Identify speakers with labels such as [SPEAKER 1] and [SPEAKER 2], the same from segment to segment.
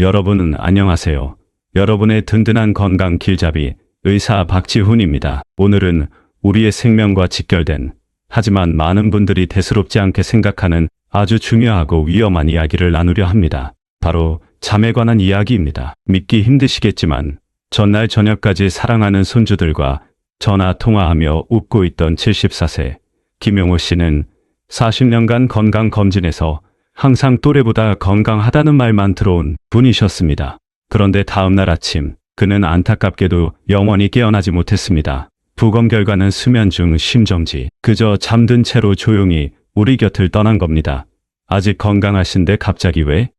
[SPEAKER 1] 여러분은 안녕하세요. 여러분의 든든한 건강 길잡이 의사 박지훈입니다. 오늘은 우리의 생명과 직결된 하지만 많은 분들이 대수롭지 않게 생각하는 아주 중요하고 위험한 이야기를 나누려 합니다. 바로 잠에 관한 이야기입니다. 믿기 힘드시겠지만 전날 저녁까지 사랑하는 손주들과 전화 통화하며 웃고 있던 74세 김용호 씨는 40년간 건강 검진에서 항상 또래보다 건강하다는 말만 들어온 분이셨습니다. 그런데 다음날 아침 그는 안타깝게도 영원히 깨어나지 못했습니다. 부검 결과는 수면 중 심정지, 그저 잠든 채로 조용히 우리 곁을 떠난 겁니다. 아직 건강하신데 갑자기 왜?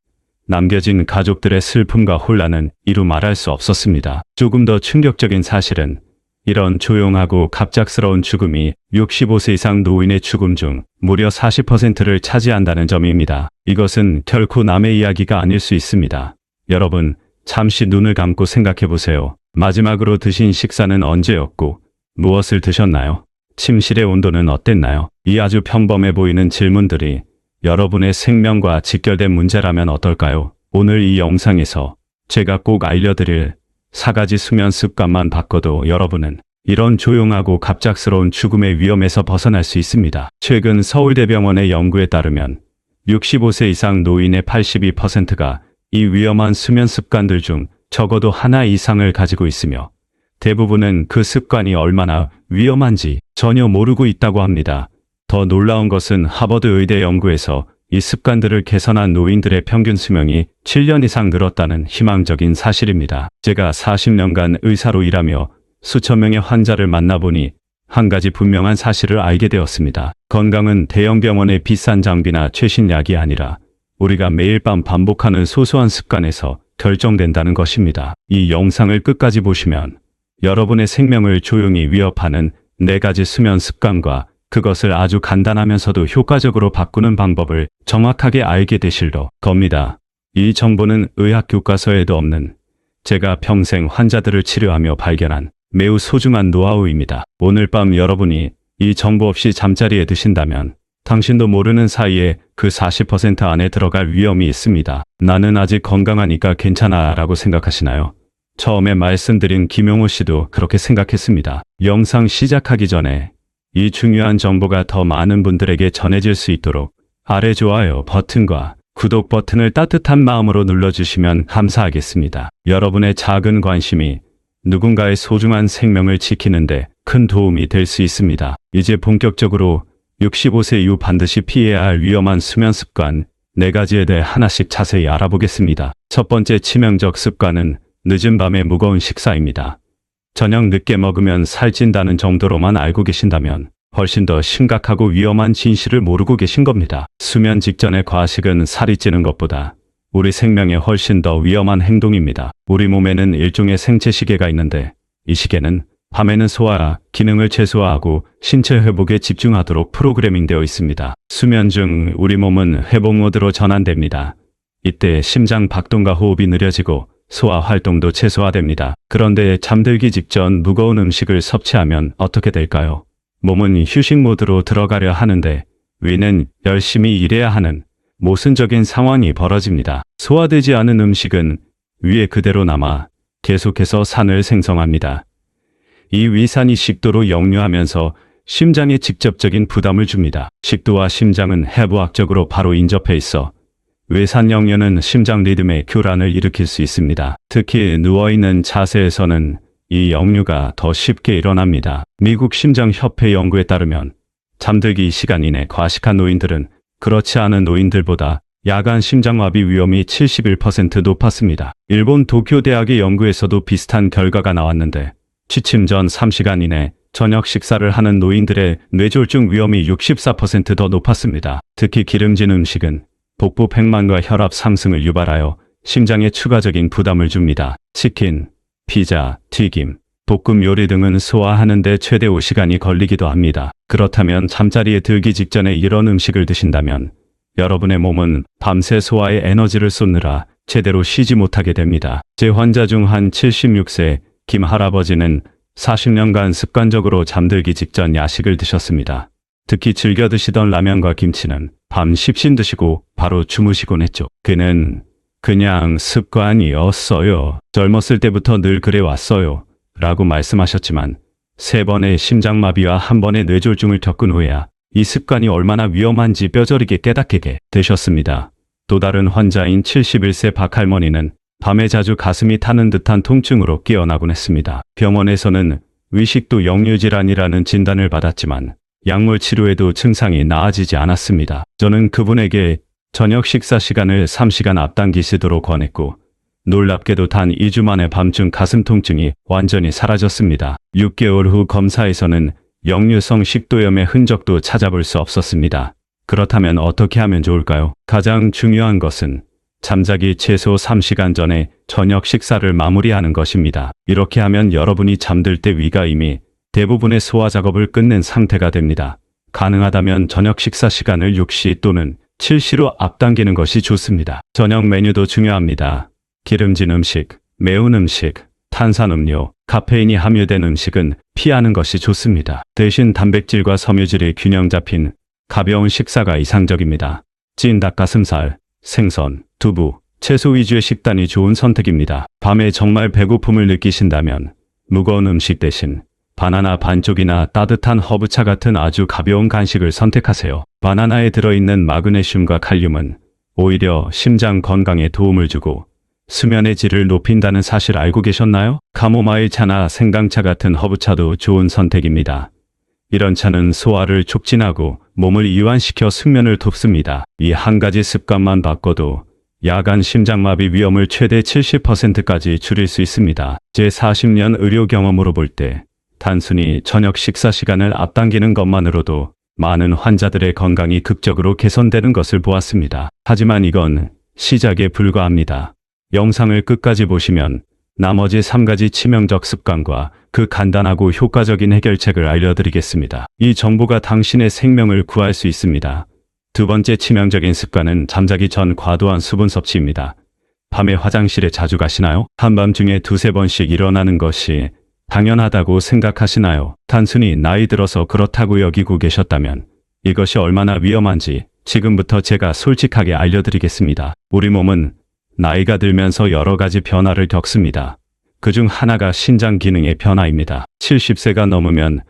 [SPEAKER 1] 남겨진 가족들의 슬픔과 혼란은 이루 말할 수 없었습니다. 조금 더 충격적인 사실은 이런 조용하고 갑작스러운 죽음이 65세 이상 노인의 죽음 중 무려 40%를 차지한다는 점입니다. 이것은 결코 남의 이야기가 아닐 수 있습니다. 여러분, 잠시 눈을 감고 생각해 보세요. 마지막으로 드신 식사는 언제였고 무엇을 드셨나요? 침실의 온도는 어땠나요? 이 아주 평범해 보이는 질문들이 여러분의 생명과 직결된 문제라면 어떨까요? 오늘 이 영상에서 제가 꼭 알려드릴 사 가지 수면 습관만 바꿔도 여러분은 이런 조용하고 갑작스러운 죽음의 위험에서 벗어날 수 있습니다. 최근 서울대병원의 연구에 따르면 65세 이상 노인의 82%가 이 위험한 수면 습관들 중 적어도 하나 이상을 가지고 있으며 대부분은 그 습관이 얼마나 위험한지 전혀 모르고 있다고 합니다. 더 놀라운 것은 하버드 의대 연구에서 이 습관들을 개선한 노인들의 평균 수명이 7년 이상 늘었다는 희망적인 사실입니다. 제가 40년간 의사로 일하며 수천 명의 환자를 만나보니 한 가지 분명한 사실을 알게 되었습니다. 건강은 대형 병원의 비싼 장비나 최신 약이 아니라 우리가 매일 밤 반복하는 소소한 습관에서 결정된다는 것입니다. 이 영상을 끝까지 보시면 여러분의 생명을 조용히 위협하는 네 가지 수면 습관과 그것을 아주 간단하면서도 효과적으로 바꾸는 방법을 정확하게 알게 되실러 겁니다. 이 정보는 의학 교과서에도 없는 제가 평생 환자들을 치료하며 발견한 매우 소중한 노하우입니다. 오늘 밤 여러분이 이 정보 없이 잠자리에 드신다면 당신도 모르는 사이에 그 40% 안에 들어갈 위험이 있습니다. 나는 아직 건강하니까 괜찮아 라고 생각하시나요? 처음에 말씀드린 김용호 씨도 그렇게 생각했습니다. 영상 시작하기 전에 이 중요한 정보가 더 많은 분들에게 전해질 수 있도록 아래 좋아요 버튼과 구독 버튼을 따뜻한 마음으로 눌러주시면 감사하겠습니다. 여러분의 작은 관심이 누군가의 소중한 생명을 지키는데 큰 도움이 될 수 있습니다. 이제 본격적으로 65세 이후 반드시 피해야 할 위험한 수면 습관 4가지에 대해 하나씩 자세히 알아보겠습니다. 첫 번째 치명적 습관은 늦은 밤에 무거운 식사입니다. 저녁 늦게 먹으면 살찐다는 정도로만 알고 계신다면 훨씬 더 심각하고 위험한 진실을 모르고 계신 겁니다. 수면 직전의 과식은 살이 찌는 것보다 우리 생명에 훨씬 더 위험한 행동입니다. 우리 몸에는 일종의 생체 시계가 있는데 이 시계는 밤에는 소화 기능을 최소화하고 신체 회복에 집중하도록 프로그래밍 되어 있습니다. 수면 중 우리 몸은 회복 모드로 전환됩니다. 이때 심장 박동과 호흡이 느려지고 소화 활동도 최소화됩니다. 그런데 잠들기 직전 무거운 음식을 섭취하면 어떻게 될까요? 몸은 휴식 모드로 들어가려 하는데 위는 열심히 일해야 하는 모순적인 상황이 벌어집니다. 소화되지 않은 음식은 위에 그대로 남아 계속해서 산을 생성합니다. 이 위산이 식도로 역류하면서 심장에 직접적인 부담을 줍니다. 식도와 심장은 해부학적으로 바로 인접해 있어 외산 역류는 심장 리듬의 교란을 일으킬 수 있습니다. 특히 누워있는 자세에서는 이 역류가 더 쉽게 일어납니다. 미국 심장협회 연구에 따르면 잠들기 시간 이내 과식한 노인들은 그렇지 않은 노인들보다 야간 심장마비 위험이 71% 높았습니다. 일본 도쿄대학의 연구에서도 비슷한 결과가 나왔는데 취침 전 3시간 이내 저녁 식사를 하는 노인들의 뇌졸중 위험이 64%더 높았습니다. 특히 기름진 음식은 복부 팽만과 혈압 상승을 유발하여 심장에 추가적인 부담을 줍니다. 치킨, 피자, 튀김, 볶음 요리 등은 소화하는데 최대 5시간이 걸리기도 합니다. 그렇다면 잠자리에 들기 직전에 이런 음식을 드신다면 여러분의 몸은 밤새 소화에 에너지를 쏟느라 제대로 쉬지 못하게 됩니다. 제 환자 중 한 76세 김 할아버지는 40년간 습관적으로 잠들기 직전 야식을 드셨습니다. 특히 즐겨 드시던 라면과 김치는 밤 십신 드시고 바로 주무시곤 했죠. 그는 그냥 습관이었어요. 젊었을 때부터 늘 그래 왔어요. 라고 말씀하셨지만 세 번의 심장마비와 한 번의 뇌졸중을 겪은 후에야 이 습관이 얼마나 위험한지 뼈저리게 깨닫게 되셨습니다. 또 다른 환자인 71세 박할머니는 밤에 자주 가슴이 타는 듯한 통증으로 깨어나곤 했습니다. 병원에서는 위식도 역류질환이라는 진단을 받았지만 약물 치료에도 증상이 나아지지 않았습니다. 저는 그분에게 저녁 식사 시간을 3시간 앞당기시도록 권했고 놀랍게도 단 2주 만에 밤중 가슴 통증이 완전히 사라졌습니다. 6개월 후 검사에서는 역류성 식도염의 흔적도 찾아볼 수 없었습니다. 그렇다면 어떻게 하면 좋을까요? 가장 중요한 것은 잠자기 최소 3시간 전에 저녁 식사를 마무리하는 것입니다. 이렇게 하면 여러분이 잠들 때 위가 이미 대부분의 소화 작업을 끝낸 상태가 됩니다. 가능하다면 저녁 식사 시간을 6시 또는 7시로 앞당기는 것이 좋습니다. 저녁 메뉴도 중요합니다. 기름진 음식, 매운 음식, 탄산음료, 카페인이 함유된 음식은 피하는 것이 좋습니다. 대신 단백질과 섬유질이 균형 잡힌 가벼운 식사가 이상적입니다. 찐 닭가슴살, 생선, 두부, 채소 위주의 식단이 좋은 선택입니다. 밤에 정말 배고픔을 느끼신다면 무거운 음식 대신 바나나 반쪽이나 따뜻한 허브차 같은 아주 가벼운 간식을 선택하세요. 바나나에 들어있는 마그네슘과 칼륨은 오히려 심장 건강에 도움을 주고 수면의 질을 높인다는 사실 알고 계셨나요? 카모마일 차나 생강차 같은 허브차도 좋은 선택입니다. 이런 차는 소화를 촉진하고 몸을 이완시켜 숙면을 돕습니다. 이 한 가지 습관만 바꿔도 야간 심장마비 위험을 최대 70%까지 줄일 수 있습니다. 제 40년 의료 경험으로 볼때 단순히 저녁 식사 시간을 앞당기는 것만으로도 많은 환자들의 건강이 극적으로 개선되는 것을 보았습니다. 하지만 이건 시작에 불과합니다. 영상을 끝까지 보시면 나머지 3가지 치명적 습관과 그 간단하고 효과적인 해결책을 알려드리겠습니다. 이 정보가 당신의 생명을 구할 수 있습니다. 두 번째 치명적인 습관은 잠자기 전 과도한 수분 섭취입니다. 밤에 화장실에 자주 가시나요? 한밤중에 두세 번씩 일어나는 것이 당연하다고 생각하시나요? 단순히 나이 들어서 그렇다고 여기고 계셨다면 이것이 얼마나 위험한지 지금부터 제가 솔직하게 알려드리겠습니다. 우리 몸은 나이가 들면서 여러 가지 변화를 겪습니다. 그 중 하나가 신장 기능의 변화입니다. 70세가 넘으면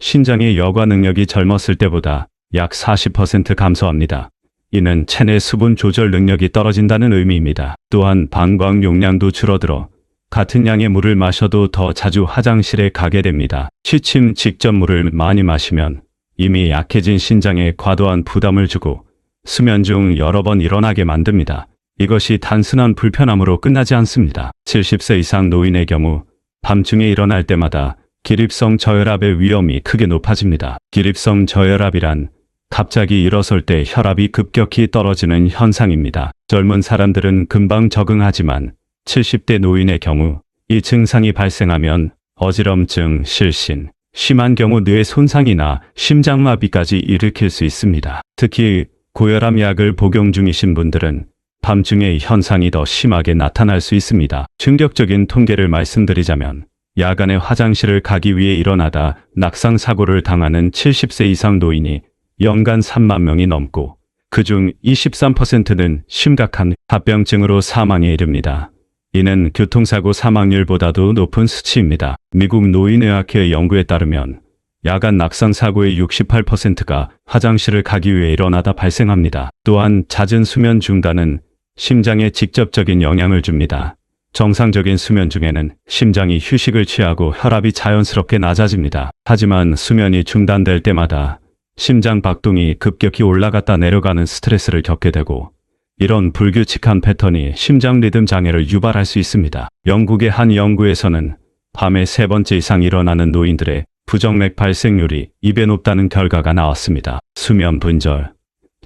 [SPEAKER 1] 신장의 여과 능력이 젊었을 때보다 약 40% 감소합니다. 이는 체내 수분 조절 능력이 떨어진다는 의미입니다. 또한 방광 용량도 줄어들어 같은 양의 물을 마셔도 더 자주 화장실에 가게 됩니다. 취침 직전 물을 많이 마시면 이미 약해진 신장에 과도한 부담을 주고 수면 중 여러 번 일어나게 만듭니다. 이것이 단순한 불편함으로 끝나지 않습니다. 70세 이상 노인의 경우 밤중에 일어날 때마다 기립성 저혈압의 위험이 크게 높아집니다. 기립성 저혈압이란 갑자기 일어설 때 혈압이 급격히 떨어지는 현상입니다. 젊은 사람들은 금방 적응하지만 70대 노인의 경우 이 증상이 발생하면 어지럼증, 실신, 심한 경우 뇌 손상이나 심장마비까지 일으킬 수 있습니다. 특히 고혈압 약을 복용 중이신 분들은 밤중에 현상이 더 심하게 나타날 수 있습니다. 충격적인 통계를 말씀드리자면 야간에 화장실을 가기 위해 일어나다 낙상 사고를 당하는 70세 이상 노인이 연간 3만 명이 넘고 그중 23%는 심각한 합병증으로 사망에 이릅니다. 이는 교통사고 사망률보다도 높은 수치입니다. 미국 노인의학회 연구에 따르면 야간 낙상 사고의 68%가 화장실을 가기 위해 일어나다 발생합니다. 또한 잦은 수면 중단은 심장에 직접적인 영향을 줍니다. 정상적인 수면 중에는 심장이 휴식을 취하고 혈압이 자연스럽게 낮아집니다. 하지만 수면이 중단될 때마다 심장 박동이 급격히 올라갔다 내려가는 스트레스를 겪게 되고 이런 불규칙한 패턴이 심장 리듬 장애를 유발할 수 있습니다. 영국의 한 연구에서는 밤에 세 번째 이상 일어나는 노인들의 부정맥 발생률이 2배 높다는 결과가 나왔습니다. 수면 분절,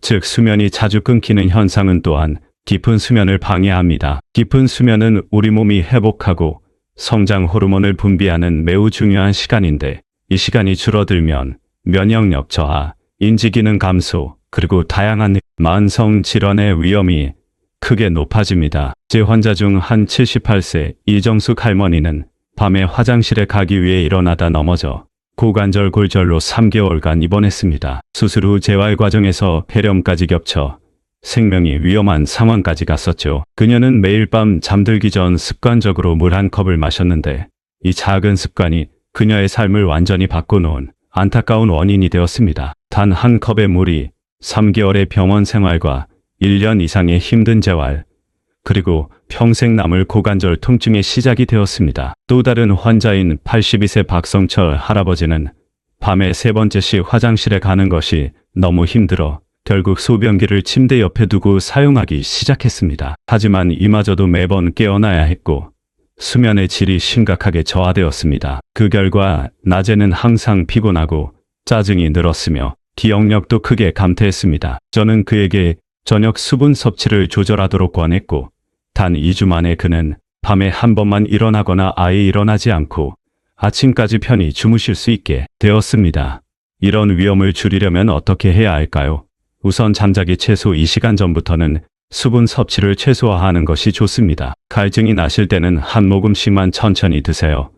[SPEAKER 1] 즉 수면이 자주 끊기는 현상은 또한 깊은 수면을 방해합니다. 깊은 수면은 우리 몸이 회복하고 성장 호르몬을 분비하는 매우 중요한 시간인데 이 시간이 줄어들면 면역력 저하, 인지기능 감소, 그리고 다양한 만성 질환의 위험이 크게 높아집니다. 제 환자 중 한 78세 이정숙 할머니는 밤에 화장실에 가기 위해 일어나다 넘어져 고관절 골절로 3개월간 입원했습니다. 수술 후 재활 과정에서 폐렴까지 겹쳐 생명이 위험한 상황까지 갔었죠. 그녀는 매일 밤 잠들기 전 습관적으로 물 한 컵을 마셨는데 이 작은 습관이 그녀의 삶을 완전히 바꿔놓은 안타까운 원인이 되었습니다. 단 한 컵의 물이 3개월의 병원 생활과 1년 이상의 힘든 재활, 그리고 평생 남을 고관절 통증의 시작이 되었습니다. 또 다른 환자인 82세 박성철 할아버지는 밤에 세 번째씩 화장실에 가는 것이 너무 힘들어 결국 소변기를 침대 옆에 두고 사용하기 시작했습니다. 하지만 이마저도 매번 깨어나야 했고 수면의 질이 심각하게 저하되었습니다. 그 결과 낮에는 항상 피곤하고 짜증이 늘었으며 기억력도 크게 감퇴했습니다. 저는 그에게 저녁 수분 섭취를 조절하도록 권했고 단 2주 만에 그는 밤에 한 번만 일어나거나 아예 일어나지 않고 아침까지 편히 주무실 수 있게 되었습니다. 이런 위험을 줄이려면 어떻게 해야 할까요? 우선 잠자기 최소 2시간 전부터는 수분 섭취를 최소화하는 것이 좋습니다. 갈증이 나실 때는 한 모금씩만 천천히 드세요.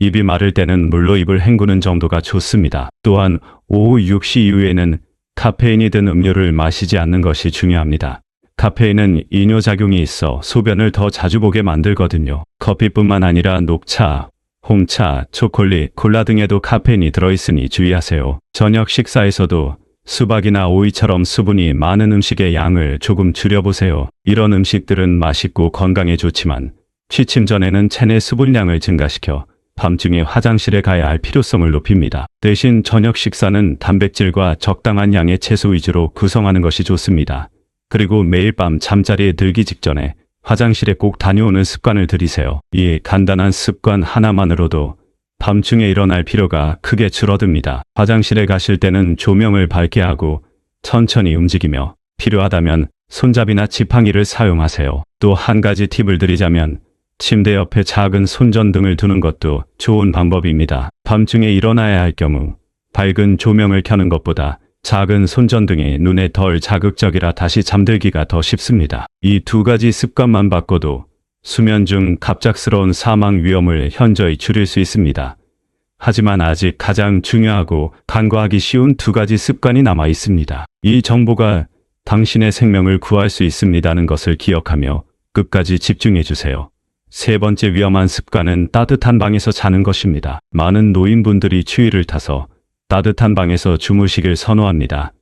[SPEAKER 1] 입이 마를 때는 물로 입을 헹구는 정도가 좋습니다. 또한 오후 6시 이후에는 카페인이 든 음료를 마시지 않는 것이 중요합니다. 카페인은 이뇨작용이 있어 소변을 더 자주 보게 만들거든요. 커피뿐만 아니라 녹차, 홍차, 초콜릿, 콜라 등에도 카페인이 들어있으니 주의하세요. 저녁 식사에서도 수박이나 오이처럼 수분이 많은 음식의 양을 조금 줄여보세요. 이런 음식들은 맛있고 건강에 좋지만 취침 전에는 체내 수분량을 증가시켜 밤중에 화장실에 가야 할 필요성을 높입니다. 대신 저녁 식사는 단백질과 적당한 양의 채소 위주로 구성하는 것이 좋습니다. 그리고 매일 밤 잠자리에 들기 직전에 화장실에 꼭 다녀오는 습관을 들이세요. 이 간단한 습관 하나만으로도 밤중에 일어날 필요가 크게 줄어듭니다. 화장실에 가실 때는 조명을 밝게 하고 천천히 움직이며 필요하다면 손잡이나 지팡이를 사용하세요. 또 한 가지 팁을 드리자면 침대 옆에 작은 손전등을 두는 것도 좋은 방법입니다. 밤중에 일어나야 할 경우 밝은 조명을 켜는 것보다 작은 손전등이 눈에 덜 자극적이라 다시 잠들기가 더 쉽습니다. 이 두 가지 습관만 바꿔도 수면 중 갑작스러운 사망 위험을 현저히 줄일 수 있습니다. 하지만 아직 가장 중요하고 간과하기 쉬운 두 가지 습관이 남아 있습니다. 이 정보가 당신의 생명을 구할 수 있습니다는 것을 기억하며 끝까지 집중해 주세요. 세 번째 위험한 습관은 따뜻한 방에서 자는 것입니다. 많은 노인분들이 추위를 타서 따뜻한 방에서 주무시길 선호합니다.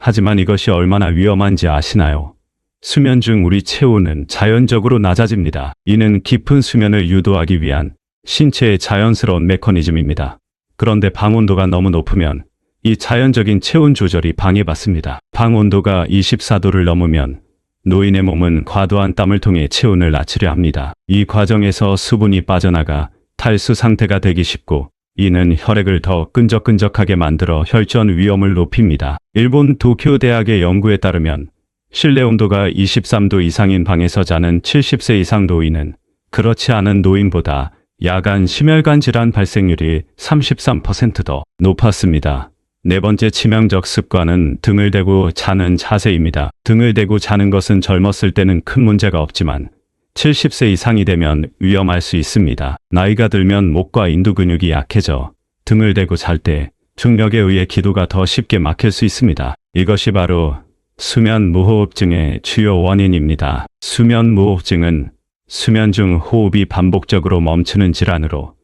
[SPEAKER 1] 하지만 이것이 얼마나 위험한지 아시나요? 수면 중 우리 체온은 자연적으로 낮아집니다. 이는 깊은 수면을 유도하기 위한 신체의 자연스러운 메커니즘입니다. 그런데 방 온도가 너무 높으면 이 자연적인 체온 조절이 방해받습니다. 방 온도가 24도를 넘으면 노인의 몸은 과도한 땀을 통해 체온을 낮추려 합니다. 이 과정에서 수분이 빠져나가 탈수 상태가 되기 쉽고 이는 혈액을 더 끈적끈적하게 만들어 혈전 위험을 높입니다. 일본 도쿄 대학의 연구에 따르면 실내 온도가 23도 이상인 방에서 자는 70세 이상 노인은 그렇지 않은 노인보다 야간 심혈관 질환 발생률이 33%더 높았습니다. 네 번째 치명적 습관은 등을 대고 자는 자세입니다. 등을 대고 자는 것은 젊었을 때는 큰 문제가 없지만 70세 이상이 되면 위험할 수 있습니다. 나이가 들면 목과 인두 근육이 약해져 등을 대고 잘 때 중력에 의해 기도가 더 쉽게 막힐 수 있습니다. 이것이 바로 수면 무호흡증의 주요 원인입니다. 수면 무호흡증은 수면 중 호흡이 반복적으로 멈추는 질환으로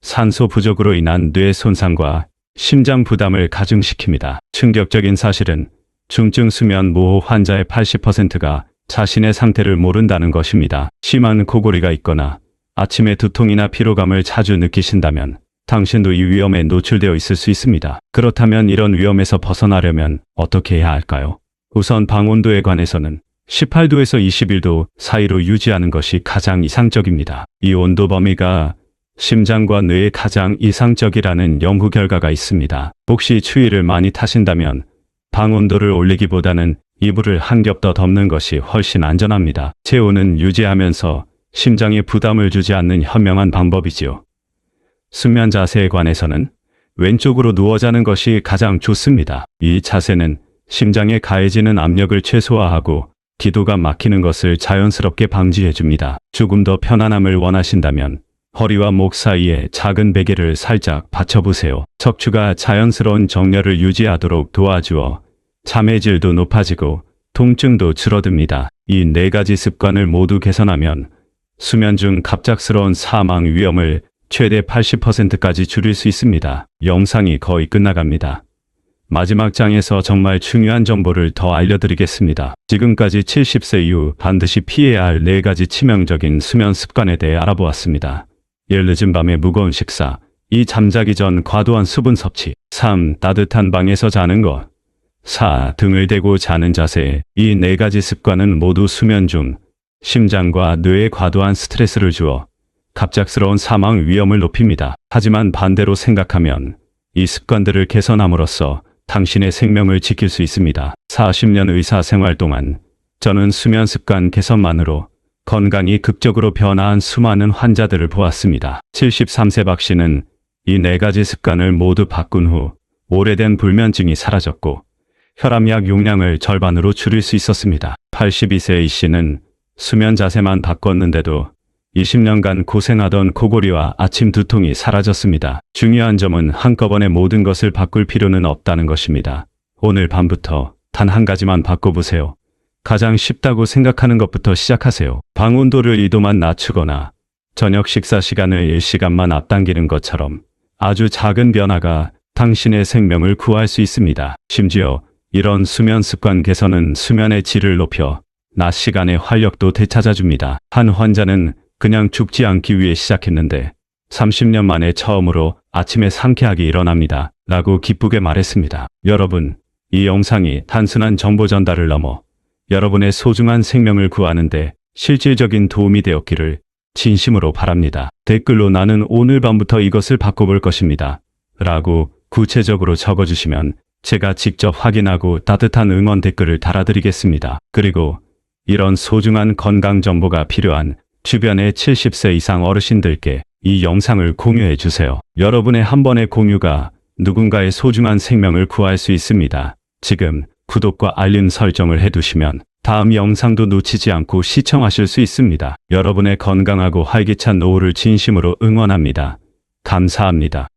[SPEAKER 1] 산소 부족으로 인한 뇌 손상과 심장 부담을 가중시킵니다. 충격적인 사실은 중증 수면 무호흡 환자의 80%가 자신의 상태를 모른다는 것입니다. 심한 코골이가 있거나 아침에 두통이나 피로감을 자주 느끼신다면 당신도 이 위험에 노출되어 있을 수 있습니다. 그렇다면 이런 위험에서 벗어나려면 어떻게 해야 할까요? 우선 방 온도에 관해서는 18도에서 21도 사이로 유지하는 것이 가장 이상적입니다. 이 온도 범위가 심장과 뇌에 가장 이상적이라는 연구 결과가 있습니다. 혹시 추위를 많이 타신다면 방 온도를 올리기보다는 이불을 한 겹 더 덮는 것이 훨씬 안전합니다. 체온은 유지하면서 심장에 부담을 주지 않는 현명한 방법이지요. 수면 자세에 관해서는 왼쪽으로 누워 자는 것이 가장 좋습니다. 이 자세는 심장에 가해지는 압력을 최소화하고 기도가 막히는 것을 자연스럽게 방지해 줍니다. 조금 더 편안함을 원하신다면 허리와 목 사이에 작은 베개를 살짝 받쳐보세요. 척추가 자연스러운 정렬을 유지하도록 도와주어 잠의 질도 높아지고 통증도 줄어듭니다. 이 네 가지 습관을 모두 개선하면 수면 중 갑작스러운 사망 위험을 최대 80%까지 줄일 수 있습니다. 영상이 거의 끝나갑니다. 마지막 장에서 정말 중요한 정보를 더 알려드리겠습니다. 지금까지 70세 이후 반드시 피해야 할네 가지 치명적인 수면 습관에 대해 알아보았습니다. 1. 늦은 밤에 무거운 식사 2. 잠자기 전 과도한 수분 섭취 3. 따뜻한 방에서 자는 것 4. 등을 대고 자는 자세 이 네 가지 습관은 모두 수면 중 심장과 뇌에 과도한 스트레스를 주어 갑작스러운 사망 위험을 높입니다. 하지만 반대로 생각하면 이 습관들을 개선함으로써 당신의 생명을 지킬 수 있습니다. 40년 의사 생활 동안 저는 수면 습관 개선만으로 건강이 극적으로 변화한 수많은 환자들을 보았습니다. 73세 박 씨는 이 네 가지 습관을 모두 바꾼 후 오래된 불면증이 사라졌고 혈압약 용량을 절반으로 줄일 수 있었습니다. 82세 이 씨는 수면 자세만 바꿨는데도 20년간 고생하던 코골이와 아침 두통이 사라졌습니다. 중요한 점은 한꺼번에 모든 것을 바꿀 필요는 없다는 것입니다. 오늘 밤부터 단 한 가지만 바꿔보세요. 가장 쉽다고 생각하는 것부터 시작하세요. 방 온도를 2도만 낮추거나 저녁 식사 시간을 1시간만 앞당기는 것처럼 아주 작은 변화가 당신의 생명을 구할 수 있습니다. 심지어 이런 수면 습관 개선은 수면의 질을 높여 낮 시간의 활력도 되찾아줍니다. 한 환자는 그냥 죽지 않기 위해 시작했는데 30년 만에 처음으로 아침에 상쾌하게 일어납니다. 라고 기쁘게 말했습니다. 여러분, 이 영상이 단순한 정보 전달을 넘어 여러분의 소중한 생명을 구하는데 실질적인 도움이 되었기를 진심으로 바랍니다. 댓글로 나는 오늘 밤부터 이것을 바꿔볼 것입니다. 라고 구체적으로 적어주시면 제가 직접 확인하고 따뜻한 응원 댓글을 달아드리겠습니다. 그리고 이런 소중한 건강 정보가 필요한 주변의 70세 이상 어르신들께 이 영상을 공유해 주세요. 여러분의 한 번의 공유가 누군가의 소중한 생명을 구할 수 있습니다. 지금 구독과 알림 설정을 해두시면 다음 영상도 놓치지 않고 시청하실 수 있습니다. 여러분의 건강하고 활기찬 노후를 진심으로 응원합니다. 감사합니다.